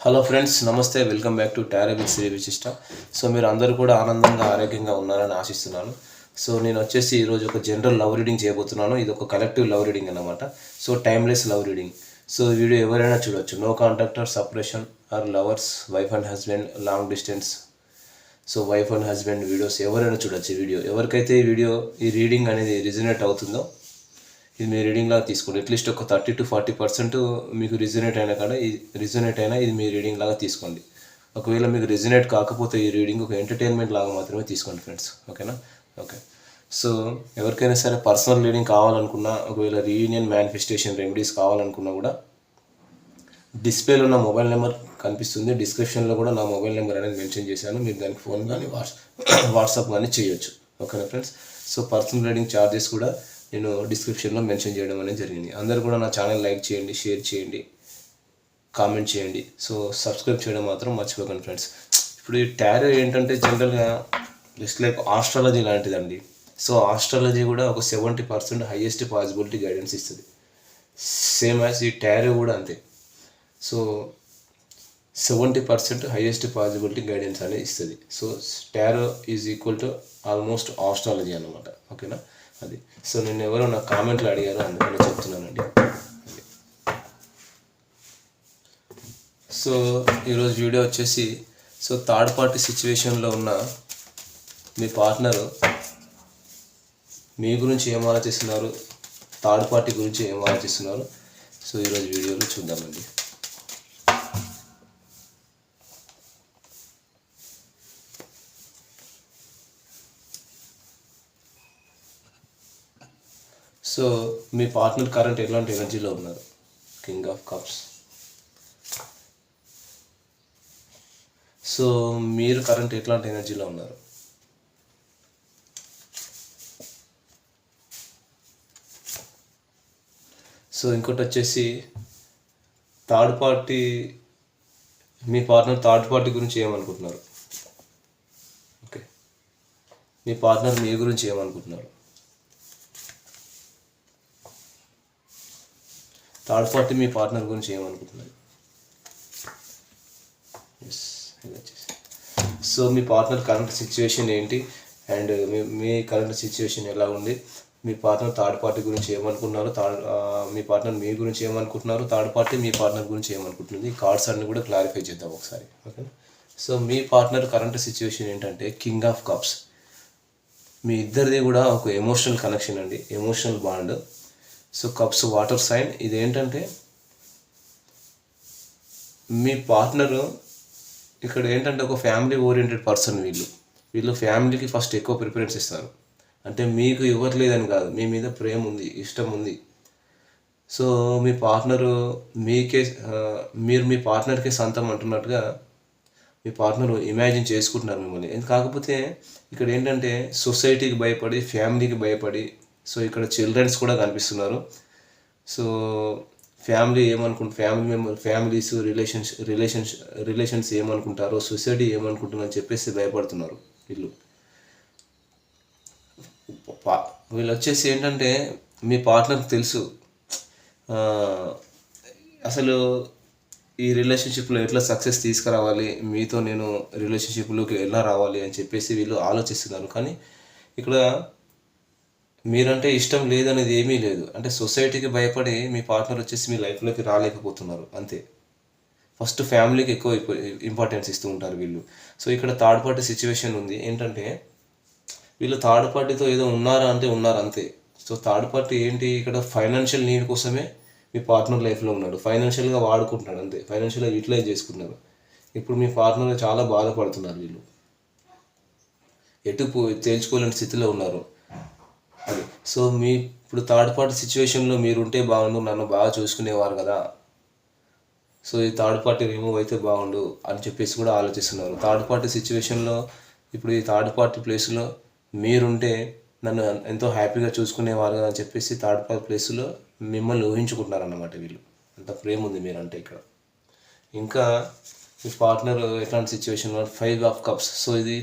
Hello friends నమస్తే welcome back to tarot with Shri Vishishta so మీరు అందరూ కూడా ఆనందంగా ఆరోగ్యంగా ఉన్నారని ఆశిస్తున్నాను. సో నేను వచ్చేసి ఈరోజు ఒక జనరల్ లవ్ రీడింగ్ చేయబోతున్నాను. ఇది ఒక కలెక్టివ్ లవ్ రీడింగ్ అనమాట so timeless love reading so video ఎవరైనా చూడొచ్చు. No contact or separation or lovers wife and husband long distance so wife and husband videos ఎవరైనా చూడొచ్చు వీడియో ఎవరికైతే ఈ వీడియో ఈ రీడింగ్ అనేది రిజనేట్ అవుతుందో ఇది మీ రీడింగ్ లాగా తీసుకోండి. అట్లీస్ట్ ఒక థర్టీ టు ఫార్టీ పర్సెంట్ మీకు రిజనేట్ అయినా కూడా రిజనేట్ అయినా ఇది మీ రీడింగ్ లాగా తీసుకోండి. ఒకవేళ మీకు రిజనేట్ కాకపోతే ఈ రీడింగ్ ఒక ఎంటర్టైన్మెంట్ లాగా మాత్రమే తీసుకోండి ఫ్రెండ్స్ ఓకేనా ఓకే సో ఎవరికైనా సరే పర్సనల్ రీడింగ్ కావాలనుకున్నా ఒకవేళ రీయూనియన్ మేనిఫెస్టేషన్ రెమెడీస్ కావాలనుకున్నా కూడా డిస్ప్లేలో నా మొబైల్ నెంబర్ కనిపిస్తుంది. డిస్క్రిప్షన్లో కూడా నా మొబైల్ నెంబర్ అనేది మెన్షన్ చేశాను. మీరు దానికి ఫోన్ కానీ వాట్స్ వాట్సాప్ కానీ చేయొచ్చు. ఓకేనా friends so personal reading charges కూడా నేను డిస్క్రిప్షన్లో మెన్షన్ చేయడం అనేది జరిగింది. అందరూ కూడా నా ఛానల్ లైక్ చేయండి షేర్ చేయండి కామెంట్ చేయండి. సో సబ్స్క్రైబ్ చేయడం మాత్రం మర్చిపోకండి ఫ్రెండ్స్ ఇప్పుడు ఈ టారో ఏంటంటే జనరల్గా జస్ట్ లైక్ ఆస్ట్రాలజీ లాంటిదండి. సో ఆస్ట్రాలజీ కూడా ఒక seventy percent highest possibility guidance ఇస్తుంది. సేమ్ యాజ్ ఈ టారో కూడా అంతే. So seventy percent highest possibility guidance అనేది ఇస్తుంది. So tarot is equal to almost astrology అనమాట ఓకేనా అది. సో నేను ఎవరో నా కామెంట్లు అడిగారు అందుకని చెప్తున్నానండి. సో ఈరోజు వీడియో వచ్చేసి సో థర్డ్ పార్టీ సిచ్యువేషన్లో ఉన్న మీ పార్ట్నరు మీ గురించి ఏం ఆలోచిస్తున్నారు? థర్డ్ పార్టీ గురించి ఏం ఆలోచిస్తున్నారు? సో ఈరోజు వీడియోలో చూద్దామండి. సో మీ పార్ట్నర్ కరెంట్ ఎలాంటి ఎనర్జీలో ఉన్నారు? కింగ్ ఆఫ్ కప్స్ సో మీరు కరెంట్ ఎట్లాంటి ఎనర్జీలో ఉన్నారు? సో ఇంకోటి వచ్చేసి థర్డ్ పార్టీ మీ పార్ట్నర్ థర్డ్ పార్టీ గురించి ఏమనుకుంటున్నారు? ఓకే మీ పార్ట్నర్ మీ గురించి ఏమనుకుంటున్నారు? థర్డ్ పార్టీ మీ పార్ట్నర్ గురించి ఏమనుకుంటున్నారు? ఎస్ సో మీ పార్ట్నర్ కరెంట్ సిచ్యువేషన్ ఏంటి? అండ్ uh, మీ మీ కరెంట్ సిచ్యువేషన్ ఎలా ఉంది? మీ పార్ట్నర్ థర్డ్ పార్టీ గురించి ఏమనుకుంటున్నారు? థర్డ్ uh, మీ పార్ట్నర్ మీ గురించి ఏమనుకుంటున్నారు? థర్డ్ పార్టీ మీ పార్ట్నర్ గురించి ఏమనుకుంటుంది? కార్డ్స్ అన్ని కూడా క్లారిఫై చేద్దాం ఒకసారి. ఓకేనా సో మీ పార్ట్నర్ కరెంట్ సిచ్యువేషన్ ఏంటంటే కింగ్ ఆఫ్ కప్స్ మీ ఇద్దరిది కూడా ఒక ఎమోషనల్ కనెక్షన్ అండి. Emotional bond so cups water sign. ఇది ఏంటంటే మీ పార్ట్నర్ ఇక్కడ ఏంటంటే ఒక ఫ్యామిలీ ఓరియంటెడ్ పర్సన్ వీళ్ళు. వీళ్ళు ఫ్యామిలీకి ఫస్ట్ ఎక్కువ ప్రిఫరెన్స్ ఇస్తారు. అంటే మీకు ఇవ్వట్లేదని కాదు మీ మీద ప్రేమ ఉంది ఇష్టం ఉంది. సో మీ పార్ట్నరు మీకే మీరు మీ పార్ట్నర్కే సొంతం అంటున్నట్టుగా మీ పార్ట్నర్ ఇమాజిన్ చేసుకుంటున్నారు మిమ్మల్ని. కాకపోతే ఇక్కడ ఏంటంటే సొసైటీకి భయపడి ఫ్యామిలీకి భయపడి సో ఇక్కడ చిల్డ్రన్స్ కూడా కనిపిస్తున్నారు. So family ఏమనుకుంటు family member families relations relations relations ఏమనుకుంటారో సొసైటీ ఏమనుకుంటుందని చెప్పేసి భయపడుతున్నారు వీళ్ళు. పా- వీళ్ళు వచ్చేసి ఏంటంటే మీ పార్ట్నర్కి తెలుసు. అసలు ఈ రిలేషన్షిప్లో ఎట్లా సక్సెస్ తీసుకురావాలి మీతో నేను రిలేషన్షిప్లోకి ఎలా రావాలి అని చెప్పేసి వీళ్ళు ఆలోచిస్తున్నారు. కానీ ఇక్కడ మీరంటే ఇష్టం లేదనేది ఏమీ లేదు. అంటే సొసైటీకి భయపడి మీ పార్ట్నర్ వచ్చేసి మీ లైఫ్లోకి రాలేకపోతున్నారు. అంతే. ఫస్ట్ ఫ్యామిలీకి ఎక్కువ ఇంపార్టెన్స్ ఇస్తూ ఉంటారు వీళ్ళు. సో ఇక్కడ థర్డ్ పార్టీ సిచ్యువేషన్ ఉంది. ఏంటంటే వీళ్ళు థర్డ్ పార్టీతో ఏదో ఉన్నారా అంటే ఉన్నారు అంతే. సో థర్డ్ పార్టీ ఏంటి? ఇక్కడ ఫైనాన్షియల్ నీడ్ కోసమే మీ పార్ట్నర్ లైఫ్లో ఉన్నాడు. ఫైనాన్షియల్గా వాడుకుంటున్నాడు. అంతే. ఫైనాన్షియల్గా యూటిలైజ్ చేసుకుంటున్నారు ఇప్పుడు మీ పార్ట్నర్ చాలా బాధపడుతున్నారు వీళ్ళు. ఎటు తేల్చుకోలేని స్థితిలో ఉన్నారు. సో మీ ఇప్పుడు థర్డ్ పార్టీ సిచ్యువేషన్లో మీరు ఉంటే బాగుండు నన్ను బాగా చూసుకునేవారు కదా. సో ఈ థర్డ్ పార్టీ రిమూవ్ అయితే బాగుండు అని చెప్పేసి కూడా ఆలోచిస్తున్నారు. థర్డ్ పార్టీ సిచ్యువేషన్లో ఇప్పుడు ఈ థర్డ్ పార్టీ ప్లేస్లో మీరుంటే నన్ను ఎంతో హ్యాపీగా చూసుకునేవారు కదా అని చెప్పేసి థర్డ్ పార్టీ ప్లేస్లో మిమ్మల్ని ఊహించుకుంటున్నారు అన్నమాట వీళ్ళు. అంత ప్రేమ ఉంది మీరంటే ఇక్కడ. ఇంకా మీ పార్ట్నర్ ఎట్లాంటి సిచ్యువేషన్లో ఫైవ్ ఆఫ్ కప్స్ సో ఇది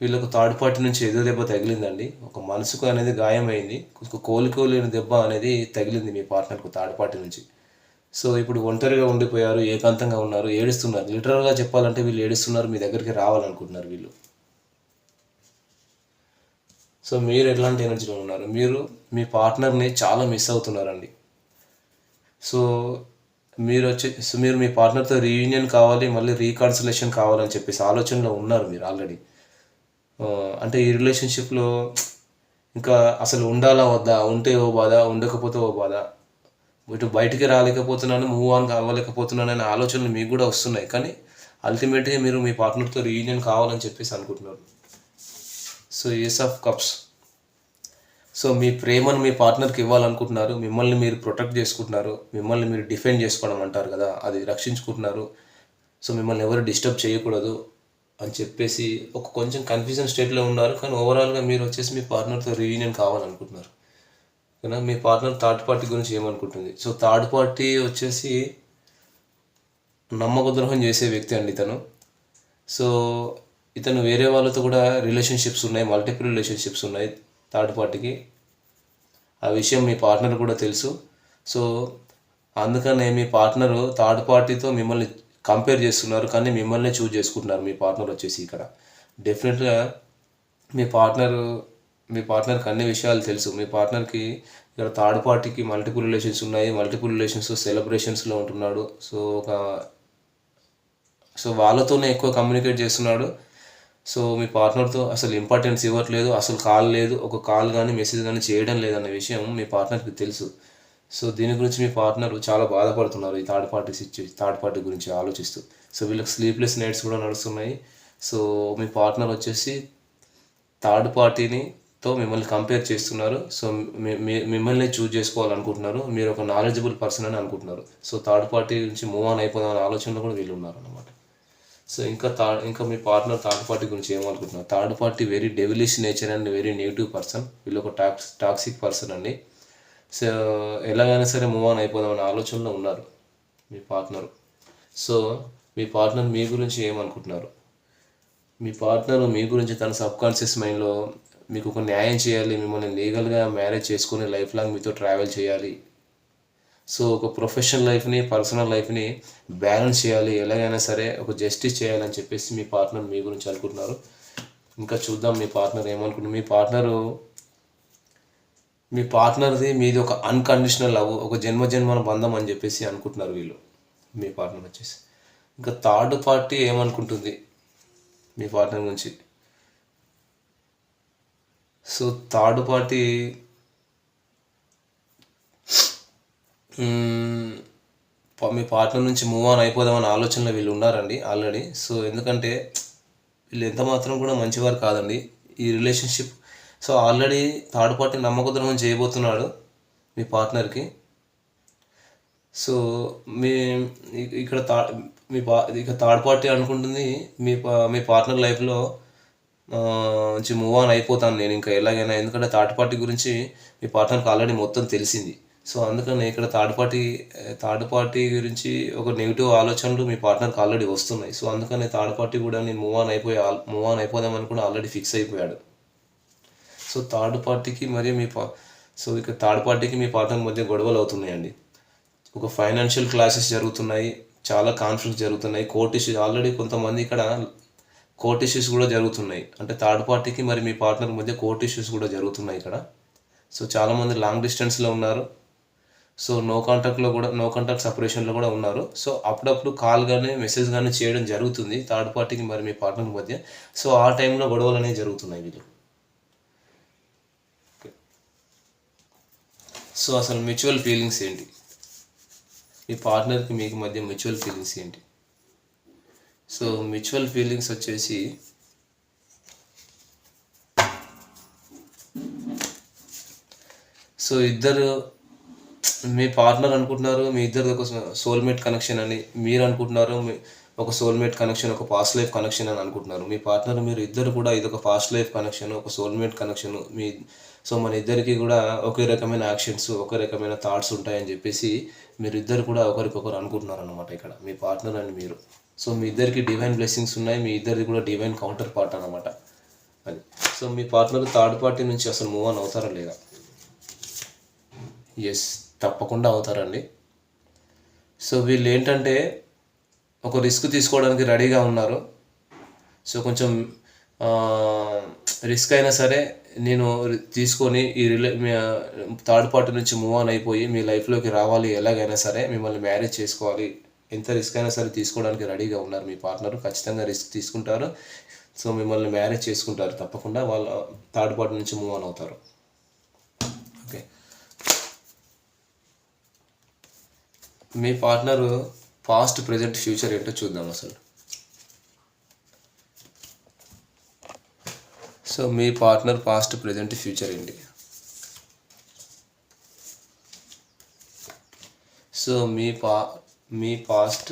వీళ్ళకు థర్డ్ పార్టీ నుంచి ఎదురు దెబ్బ తగిలిందండి. ఒక మనసుకు అనేది గాయమైంది. ఒక కోలుకోలేని దెబ్బ అనేది తగిలింది మీ పార్ట్నర్కు థర్డ్ పార్టీ నుంచి. సో ఇప్పుడు ఒంటరిగా ఉండిపోయారు ఏకాంతంగా ఉన్నారు ఏడుస్తున్నారు. లిటరల్గా చెప్పాలంటే వీళ్ళు ఏడుస్తున్నారు మీ దగ్గరికి రావాలనుకుంటున్నారు వీళ్ళు. సో మీరు ఎట్లాంటి ఎనర్జీలో ఉన్నారు? మీరు మీ పార్ట్నర్ని చాలా మిస్ అవుతున్నారండి. సో మీరు వచ్చి సో మీరు మీ పార్ట్నర్తో రీయూనియన్ కావాలి మళ్ళీ రీకాన్సలేషన్ కావాలని చెప్పేసి ఆలోచనలో ఉన్నారు మీరు ఆల్రెడీ. అంటే ఈ రిలేషన్షిప్లో ఇంకా అసలు ఉండాలా వద్దా? ఉంటే ఓ బాధ ఉండకపోతే ఓ బాధ. ఇటు బయటికి రాలేకపోతున్నాను మూవ్ ఆన్ కావలేకపోతున్నాను అనే ఆలోచనలు మీకు కూడా వస్తున్నాయి. కానీ అల్టిమేట్గా మీరు మీ పార్ట్నర్తో రీయూనియన్ కావాలని చెప్పేసి అనుకుంటున్నారు. So ace of cups so మీ ప్రేమను మీ పార్ట్నర్కి ఇవ్వాలనుకుంటున్నారు. మిమ్మల్ని మీరు ప్రొటెక్ట్ చేసుకుంటున్నారు. మిమ్మల్ని మీరు డిఫెండ్ చేసుకోవడం అంటారు కదా అది రక్షించుకుంటున్నారు. సో మిమ్మల్ని ఎవరు డిస్టర్బ్ చేయకూడదు. అని చెప్పేసి ఒక కొంచెం కన్ఫ్యూజన్ స్టేట్లో ఉన్నారు. కానీ ఓవరాల్గా మీరు వచ్చేసి మీ పార్ట్నర్తో రీయూనియన్ కావాలనుకుంటున్నారు. కానీ మీ పార్ట్నర్ థర్డ్ పార్టీ గురించి ఏమనుకుంటుంది? సో థర్డ్ పార్టీ వచ్చేసి నమ్మక ద్రోహం చేసే వ్యక్తి అండి ఇతను. సో ఇతను వేరే వాళ్ళతో కూడా రిలేషన్షిప్స్ ఉన్నాయి మల్టిపుల్ రిలేషన్షిప్స్ ఉన్నాయి థర్డ్ పార్టీకి ఆ విషయం మీ పార్ట్నర్ కూడా తెలుసు. సో అందుకనే మీ పార్ట్నర్ థర్డ్ పార్టీతో మిమ్మల్ని కంపేర్ చేస్తున్నారు కానీ మిమ్మల్ని చూజ్ చేసుకుంటున్నారు మీ పార్ట్నర్ వచ్చేసి ఇక్కడ. డెఫినెట్గా మీ పార్ట్నర్ మీ పార్ట్నర్కి అన్ని విషయాలు తెలుసు. మీ పార్ట్నర్కి ఇక్కడ థర్డ్ పార్టీకి మల్టిపుల్ రిలేషన్స్ ఉన్నాయి. మల్టిపుల్ రిలేషన్స్ సెలబ్రేషన్స్లో ఉంటున్నాడు. సో ఒక సో వాళ్ళతోనే ఎక్కువ కమ్యూనికేట్ చేస్తున్నాడు. సో మీ పార్ట్నర్తో అసలు ఇంపార్టెన్స్ ఇవ్వట్లేదు. అసలు కాల్ లేదు. ఒక కాల్ కానీ మెసేజ్ కానీ చేయడం లేదన్న విషయం మీ పార్ట్నర్కి తెలుసు. సో దీని గురించి మీ పార్ట్నర్ చాలా బాధపడుతున్నారు ఈ థర్డ్ పార్టీ సిచ్యు థర్డ్ పార్టీ గురించి ఆలోచిస్తూ. సో వీళ్ళకి స్లీప్లెస్ నైట్స్ కూడా నడుస్తున్నాయి. సో మీ పార్ట్నర్ వచ్చేసి థర్డ్ పార్టీని తో మిమ్మల్ని కంపేర్ చేస్తున్నారు. సో మీ- మిమ్మల్ని చూజ్ చేసుకోవాలనుకుంటున్నారు. మీరు ఒక నాలెడ్జబుల్ పర్సన్ అని అనుకుంటున్నారు. సో థర్డ్ పార్టీ నుంచి మూవ్ ఆన్ అయిపోదాం అనే ఆలోచనలో కూడా వీళ్ళు ఉన్నారు అనమాట సో ఇంకా థర్డ్ ఇంకా మీ పార్ట్నర్ థర్డ్ పార్టీ గురించి ఏమనుకుంటున్నారు? Third party very devilish nature and very negative person. వీళ్ళు ఒక టాక్స్ టాక్సిక్ పర్సన్ అండి. సో ఎలాగైనా సరే మూవ్ ఆన్ అయిపోదాం అనే ఆలోచనలో ఉన్నారు మీ పార్ట్నర్ సో మీ పార్ట్నర్ మీ గురించి ఏమనుకుంటున్నారు? మీ పార్ట్నర్ మీ గురించి తన సబ్ కాన్షియస్ మైండ్లో మీకు ఒక న్యాయం చేయాలి మిమ్మల్ని లీగల్గా మ్యారేజ్ చేసుకుని లైఫ్ లాంగ్ మీతో ట్రావెల్ చేయాలి. సో ఒక ప్రొఫెషనల్ లైఫ్ని పర్సనల్ లైఫ్ని బ్యాలెన్స్ చేయాలి ఎలాగైనా సరే ఒక జస్టిస్ చేయాలని చెప్పేసి మీ పార్ట్నర్ మీ గురించి అనుకుంటున్నారు. ఇంకా చూద్దాం మీ పార్ట్నర్ ఏమనుకుంటున్నారు. మీ పార్ట్నరు మీ పార్ట్నర్ది మీది ఒక అన్కండిషనల్ లవ్ ఒక జన్మ జన్మల బంధం అని చెప్పేసి అనుకుంటున్నారు వీళ్ళు. మీ పార్ట్నర్ వచ్చేసి. ఇంకా థర్డ్ పార్టీ ఏమనుకుంటుంది మీ పార్ట్నర్ గురించి సో థర్డ్ పార్టీ మీ పార్ట్నర్ నుంచి మూవ్ ఆన్ అయిపోదామని ఆలోచనలో వీళ్ళు ఉన్నారండి ఆల్రెడీ సో ఎందుకంటే వీళ్ళు ఎంత మాత్రం కూడా మంచివారు కాదండి. ఈ relationship so already third party నమ్మక ద్రోహం చేయబోతున్నాడు మీ పార్ట్నర్కి. సో మీ ఇక్కడ థా మీ పా ఇక థర్డ్ పార్టీ అనుకుంటుంది మీ పా- మీ పార్ట్నర్ లైఫ్లో నుంచి మూవ్ ఆన్ అయిపోతాను నేను ఇంకా ఎలాగైనా. ఎందుకంటే థర్డ్ పార్టీ గురించి మీ పార్ట్నర్కి ఆల్రెడీ మొత్తం తెలిసింది. సో అందుకని ఇక్కడ థర్డ్ పార్టీ థర్డ్ పార్టీ గురించి ఒక నెగిటివ్ ఆలోచనలు మీ పార్ట్నర్కి ఆల్రెడీ వస్తున్నాయి. సో అందుకని థర్డ్ పార్టీ కూడా నేను మూవ్ ఆన్ అయిపోయి మూవ్ ఆన్ అయిపోదామని కూడా ఆల్రెడీ ఫిక్స్ అయిపోయాడు. సో థర్డ్ పార్టీకి మరియు మీ పా సో ఇక థర్డ్ పార్టీకి మీ పార్ట్నర్ మధ్య గొడవలు అవుతున్నాయండి. ఒక ఫైనాన్షియల్ క్లాసెస్ జరుగుతున్నాయి చాలా కాన్ఫ్లిక్ట్స్ జరుగుతున్నాయి కోర్ట్ ఇష్యూస్ ఆల్రెడీ కొంతమంది ఇక్కడ కోర్ట్ ఇష్యూస్ కూడా జరుగుతున్నాయి. అంటే థర్డ్ పార్టీకి మరి మీ పార్ట్నర్ మధ్య కోర్ట్ ఇష్యూస్ కూడా జరుగుతున్నాయి ఇక్కడ. సో చాలామంది లాంగ్ డిస్టెన్స్లో ఉన్నారు. సో నో కాంటాక్ట్లో కూడా నో కాంటాక్ట్ సపరేషన్లో కూడా ఉన్నారు. సో అప్పుడప్పుడు కాల్ కానీ మెసేజ్ కానీ చేయడం జరుగుతుంది థర్డ్ పార్టీకి మరి మీ పార్ట్నర్ మధ్య. సో ఆ టైంలో గొడవలు అనేవి జరుగుతున్నాయి వీళ్ళు. సో అసలు మ్యూచువల్ ఫీలింగ్స్ ఏంటి? మీ పార్ట్నర్కి మీకు మధ్య మ్యూచువల్ ఫీలింగ్స్ ఏంటి? సో మ్యూచువల్ ఫీలింగ్స్ వచ్చేసి సో ఇద్దరు మీ పార్ట్నర్ అనుకుంటున్నారు మీ ఇద్దరిది ఒక సోల్మేట్ కనెక్షన్ అని మీరు అనుకుంటున్నారు ఒక సోల్మేట్ కనెక్షన్ ఒక పాస్ట్ లైఫ్ కనెక్షన్ అని అనుకుంటున్నారు. మీ పార్ట్నర్ మీరు ఇద్దరు కూడా ఇది ఒక పాస్ట్ లైఫ్ కనెక్షన్ ఒక సోల్మేట్ కనెక్షన్ మీ సో మన ఇద్దరికి కూడా ఒకే రకమైన యాక్షన్స్ ఒకే రకమైన థాట్స్ ఉంటాయని చెప్పేసి మీరు ఇద్దరు కూడా ఒకరికొకరు అనుకుంటున్నారు అనమాట ఇక్కడ. మీ పార్ట్నర్ అండ్ మీరు. సో మీ ఇద్దరికి డివైన్ బ్లెస్సింగ్స్ ఉన్నాయి మీ ఇద్దరిది కూడా డివైన్ కౌంటర్ పార్ట్ అనమాట అది. సో మీ పార్ట్నర్ థర్డ్ పార్టీ నుంచి అసలు మూవ్ ఆన్ అవుతారా లేదా? ఎస్ తప్పకుండా అవుతారండి. సో వీళ్ళు ఏంటంటే ఒక రిస్క్ తీసుకోవడానికి రెడీగా ఉన్నారు. సో కొంచెం రిస్క్ అయినా సరే నేను తీసుకొని ఈ రిలే థర్డ్ పార్టీ నుంచి మూవ్ ఆన్ అయిపోయి మీ లైఫ్లోకి రావాలి ఎలాగైనా సరే మిమ్మల్ని మ్యారేజ్ చేసుకోవాలి. ఎంత రిస్క్ అయినా సరే తీసుకోవడానికి రెడీగా ఉన్నారు మీ పార్ట్నర్. ఖచ్చితంగా రిస్క్ తీసుకుంటారు. సో మిమ్మల్ని మ్యారేజ్ చేసుకుంటారు తప్పకుండా. వాళ్ళ థర్డ్ పార్టీ నుంచి మూవ్ ఆన్ అవుతారు. ఓకే. మీ పార్ట్నర్ పాస్ట్ ప్రజెంట్ ఫ్యూచర్ ఏంటో చూద్దాం అసలు. సో మీ పార్ట్నర్ పాస్ట్ ప్రజెంట్ ఫ్యూచర్ ఏంటి? సో మీ పా మీ past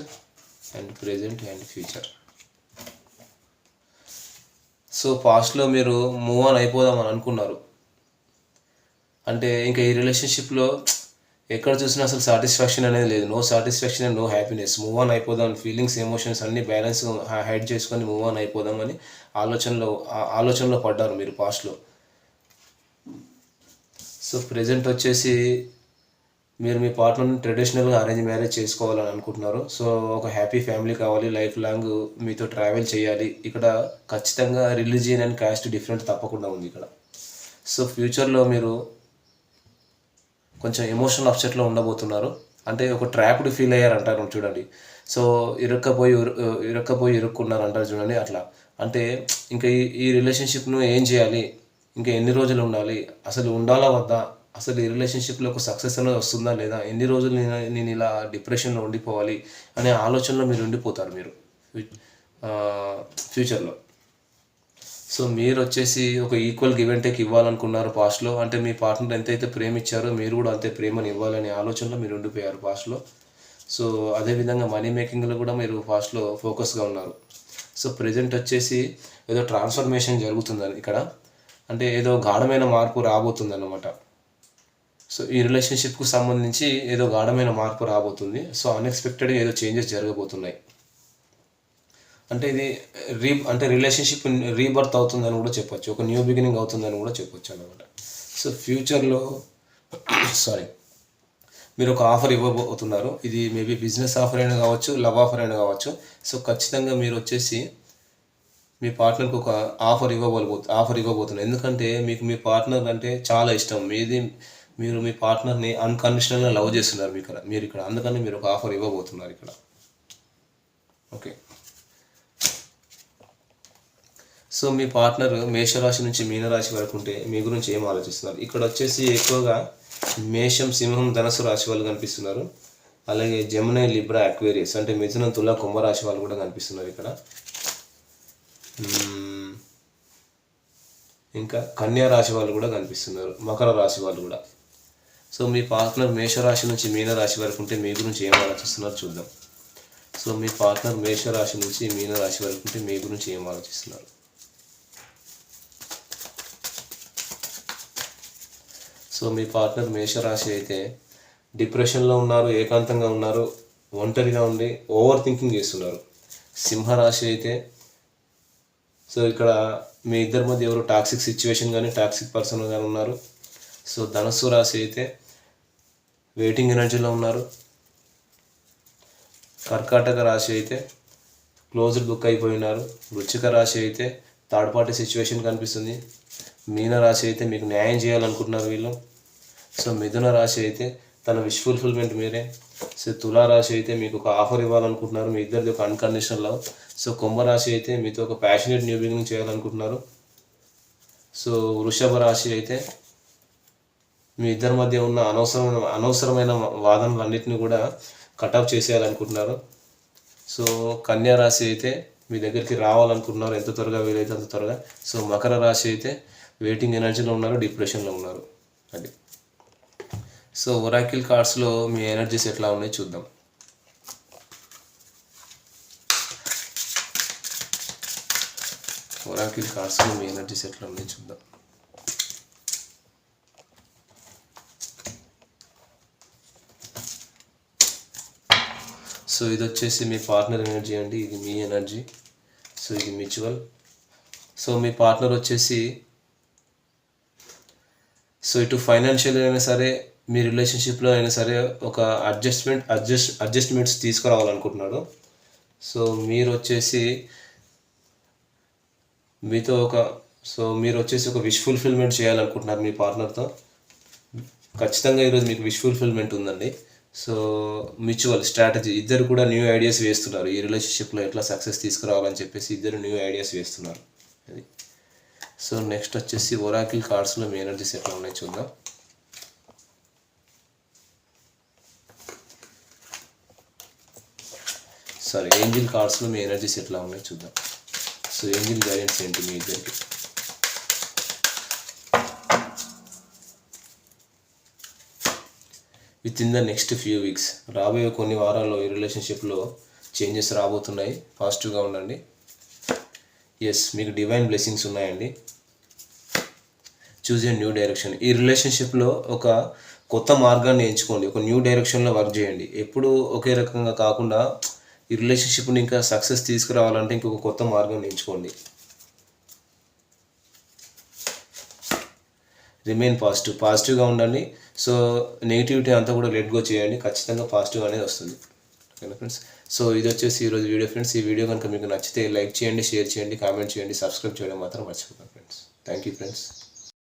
and present and future. So పాస్ట్లో మీరు మూవ్ ఆన్ అయిపోదామని అనుకున్నారు. అంటే ఇంకా ఈ రిలేషన్షిప్లో ఎక్కడ చూసినా అసలు సాటిస్ఫాక్షన్ అనేది లేదు. No satisfaction and no happiness. Move on అయిపోదాం ఫీలింగ్స్ ఎమోషన్స్ అన్ని బ్యాలెన్స్ హైడ్ చేసుకొని మూవ్ ఆన్ అయిపోదామని ఆలోచనలో ఆలోచనలో పడ్డారు మీరు పాస్ట్లో. సో ప్రజెంట్ వచ్చేసి మీరు మీ పార్ట్నర్ని ట్రెడిషనల్గా అరేంజ్ మ్యారేజ్ చేసుకోవాలని అనుకుంటున్నారు. సో ఒక హ్యాపీ ఫ్యామిలీ కావాలి లైఫ్ లాంగ్ మీతో ట్రావెల్ చేయాలి. ఇక్కడ ఖచ్చితంగా రిలీజియన్ అండ్ కాస్ట్ డిఫరెంట్ తప్పకుండా ఉంది ఇక్కడ. సో ఫ్యూచర్లో మీరు కొంచెం ఎమోషనల్ అప్సెట్లో ఉండబోతున్నారు. అంటే ఒక ట్రాప్డ్ ఫీల్ అయ్యారు అంటారు చూడండి. సో ఇరుక్కపోయి ఇరు- ఇరుక్కపోయి ఇరుక్కున్నారు అంటారు చూడండి అట్లా. అంటే ఇంకా ఈ ఈ రిలేషన్షిప్ను ఏం చేయాలి? ఇంకా ఎన్ని రోజులు ఉండాలి? అసలు ఉండాలా వద్దా? అసలు ఈ రిలేషన్షిప్లో ఒక సక్సెస్ అనేది వస్తుందా లేదా? ఎన్ని రోజులు నేను నేను ఇలా డిప్రెషన్లో ఉండిపోవాలి అనే ఆలోచనలో మీరు ఉండిపోతారు మీరు. ఫ్యూచర్లో సో మీరు వచ్చేసి ఒక ఈక్వల్ గివ్ అండ్ టేక్ ఇవ్వాలనుకున్నారు పాస్ట్లో అంటే మీ పార్ట్నర్ ఎంతైతే ప్రేమ ఇచ్చారో మీరు కూడా అంతే ప్రేమని ఇవ్వాలనే ఆలోచనలో మీరు ఉండిపోయారు పాస్ట్లో సో అదేవిధంగా మనీ మేకింగ్లో కూడా మీరు ఫాస్ట్లో ఫోకస్గా ఉన్నారు. సో ప్రజెంట్ వచ్చేసి ఏదో ట్రాన్స్ఫర్మేషన్ జరుగుతుందని ఇక్కడ. అంటే ఏదో గాఢమైన మార్పు రాబోతుంది అన్నమాట సో ఈ రిలేషన్షిప్కు సంబంధించి ఏదో గాఢమైన మార్పు రాబోతుంది. సో అన్ఎక్స్పెక్టెడ్గా ఏదో చేంజెస్ జరగబోతున్నాయి. అంటే ఇది రీ అంటే రిలేషన్షిప్ రీబర్త్ అవుతుందని కూడా చెప్పొచ్చు. ఒక న్యూ బిగినింగ్ అవుతుందని కూడా చెప్పొచ్చు అనమాట సో ఫ్యూచర్లో సారీ మీరు ఒక ఆఫర్ ఇవ్వబోతున్నారు. ఇది మేబీ బిజినెస్ ఆఫర్ అయినా కావచ్చు లవ్ ఆఫర్ అయినా కావచ్చు. సో ఖచ్చితంగా మీరు వచ్చేసి మీ పార్ట్నర్కి ఒక ఆఫర్ ఇవ్వబోబో ఆఫర్ ఇవ్వబోతున్నారు. ఎందుకంటే మీకు మీ పార్ట్నర్ అంటే చాలా ఇష్టం. మీది మీరు మీ పార్ట్నర్ని అన్కండిషనల్గా లవ్ చేస్తున్నారు మీ ఇక్కడ మీరు ఇక్కడ. అందుకని మీరు ఒక ఆఫర్ ఇవ్వబోతున్నారు ఇక్కడ. ఓకే. సో మీ పార్ట్నర్ మేషరాశి నుంచి మీనరాశి వరకు ఉంటే మీ గురించి ఏం ఆలోచిస్తున్నారు? ఇక్కడ వచ్చేసి ఎక్కువగా మేషం సింహం ధనసు రాశి వాళ్ళు కనిపిస్తున్నారు. అలాగే జమునై లిబ్రా అక్వేరియస్ అంటే మిథునం తుల కుంభరాశి వాళ్ళు కూడా కనిపిస్తున్నారు ఇక్కడ. ఇంకా కన్యా రాశి వాళ్ళు కూడా కనిపిస్తున్నారు. మకర రాశి వాళ్ళు కూడా. సో మీ పార్ట్నర్ మేషరాశి నుంచి మీనరాశి వరకు ఉంటే మీ గురించి ఏం ఆలోచిస్తున్నారు చూద్దాం. సో మీ పార్ట్నర్ మేషరాశి నుంచి మీనరాశి వరకు ఉంటే మీ గురించి ఏం ఆలోచిస్తున్నారు? సో మీ పార్ట్నర్ మేషరాశి అయితే డిప్రెషన్లో ఉన్నారు ఏకాంతంగా ఉన్నారు ఒంటరిగా ఉండి ఓవర్ థింకింగ్ చేస్తున్నారు. సింహరాశి అయితే సో ఇక్కడ మీ ఇద్దరి మధ్య ఎవరు టాక్సిక్ సిచ్యువేషన్ కానీ టాక్సిక్ పర్సన్ కానీ ఉన్నారు. సో ధనస్సు రాశి అయితే వెయిటింగ్ ఎనర్జీలో ఉన్నారు. కర్కాటక రాశి అయితే క్లోజ్డ్ బుక్ అయిపోయినారు. వృచ్చిక రాశి అయితే థర్డ్ పార్టీ సిచ్యువేషన్ కనిపిస్తుంది. మీన రాశి అయితే మీకు న్యాయం చేయాలనుకుంటున్నారు వీళ్ళు. సో మిథున రాశి అయితే తన విష్ ఫుల్ఫిల్మెంట్ మీరే. సో తులా రాశి అయితే మీకు ఒక ఆఫర్ ఇవ్వాలనుకుంటున్నారు. మీ ఇద్దరిది ఒక అన్కండిషనల్ లవ్ సో కుంభరాశి అయితే మీతో ఒక ప్యాషనేట్ న్యూ బిగినింగ్ చేయాలనుకుంటున్నారు. సో వృషభ రాశి అయితే మీ ఇద్దరి మధ్య ఉన్న అనవసరమైన అనవసరమైన వాదనలన్నింటినీ కూడా కటప్ చేసేయాలనుకుంటున్నారు. సో కన్యా రాశి అయితే మీ దగ్గరికి రావాలనుకుంటున్నారు. ఎంత త్వరగా వీలైతే అంత త్వరగా. సో మకర రాశి అయితే వెయిటింగ్ ఎనర్జీలో ఉన్నారు డిప్రెషన్లో ఉన్నారు. అది సో ఒరాకిల్ కార్డ్స్లో మీ ఎనర్జీస్ ఎట్లా ఉన్నాయి చూద్దాం. ఒరాకిల్ కార్డ్స్లో మీ ఎనర్జీస్ ఎట్లా ఉన్నాయి చూద్దాం. సో ఇది వచ్చేసి మీ పార్ట్నర్ ఎనర్జీ అండి ఇది మీ ఎనర్జీ. సో ఇది మ్యూచువల్. సో మీ పార్ట్నర్ వచ్చేసి సో ఇటు ఫైనాన్షియల్ అయినా సరే మీ రిలేషన్షిప్లో అయినా సరే ఒక అడ్జస్ట్మెంట్ అడ్జస్ట్ అడ్జస్ట్మెంట్స్ తీసుకురావాలనుకుంటున్నాడు. సో మీరు వచ్చేసి మీతో ఒక సో మీరు వచ్చేసి ఒక విష్ ఫుల్ఫిల్మెంట్ చేయాలనుకుంటున్నారు మీ పార్ట్నర్తో ఖచ్చితంగా ఈరోజు మీకు విష్ ఫుల్ఫిల్మెంట్ ఉందండి. సో మ్యూచువల్ స్ట్రాటజీ ఇద్దరు కూడా న్యూ ఐడియాస్ వేస్తున్నారు. ఈ రిలేషన్షిప్లో ఎట్లా సక్సెస్ తీసుకురావాలని చెప్పేసి ఇద్దరు న్యూ ఐడియాస్ వేస్తున్నారు. అది. సో నెక్స్ట్ వచ్చేసి ఒరాకిల్ కార్డ్స్లో మీ ఎనర్జీస్ ఎట్లా ఉన్నాయి చూద్దాం సారీ ఏంజిల్ కార్డ్స్లో మీ ఎనర్జీస్ ఎట్లా ఉన్నాయి చూద్దాం. సో ఏంజిల్ గైడెన్స్ ఏంటి మీ ఇద్దరికి? With in the next few weeks రాబోయే కొన్ని వారాల్లో ఈ రిలేషన్షిప్లో చేంజెస్ రాబోతున్నాయి. పాజిటివ్గా ఉండండి. ఎస్ మీకు డివైన్ బ్లెస్సింగ్స్ ఉన్నాయండి. చూజ్ ఏ న్యూ డైరెక్షన్ ఈ రిలేషన్షిప్లో ఒక కొత్త మార్గాన్ని ఎంచుకోండి. ఒక న్యూ డైరెక్షన్లో వర్క్ చేయండి. ఎప్పుడు ఒకే రకంగా కాకుండా ఈ రిలేషన్షిప్ని ఇంకా సక్సెస్ తీసుకురావాలంటే ఇంకొక కొత్త మార్గం ఎంచుకోండి. రిమైన్ పాజిటివ్ పాజిటివ్గా ఉండండి. సో నెగిటివిటీ అంతా కూడా లెట్ గో చేయండి. ఖచ్చితంగా పాజిటివ్ అనేది వస్తుంది. ఓకేనా ఫ్రెండ్స్ సో ఇది వచ్చేసి ఈరోజు వీడియో ఫ్రెండ్స్ ఈ వీడియో కనుక మీకు నచ్చితే లైక్ చేయండి షేర్ చేయండి కామెంట్ చేయండి సబ్స్క్రైబ్ చేయడం మాత్రం మర్చిపోకండి ఫ్రెండ్స్ థ్యాంక్ యూ ఫ్రెండ్స్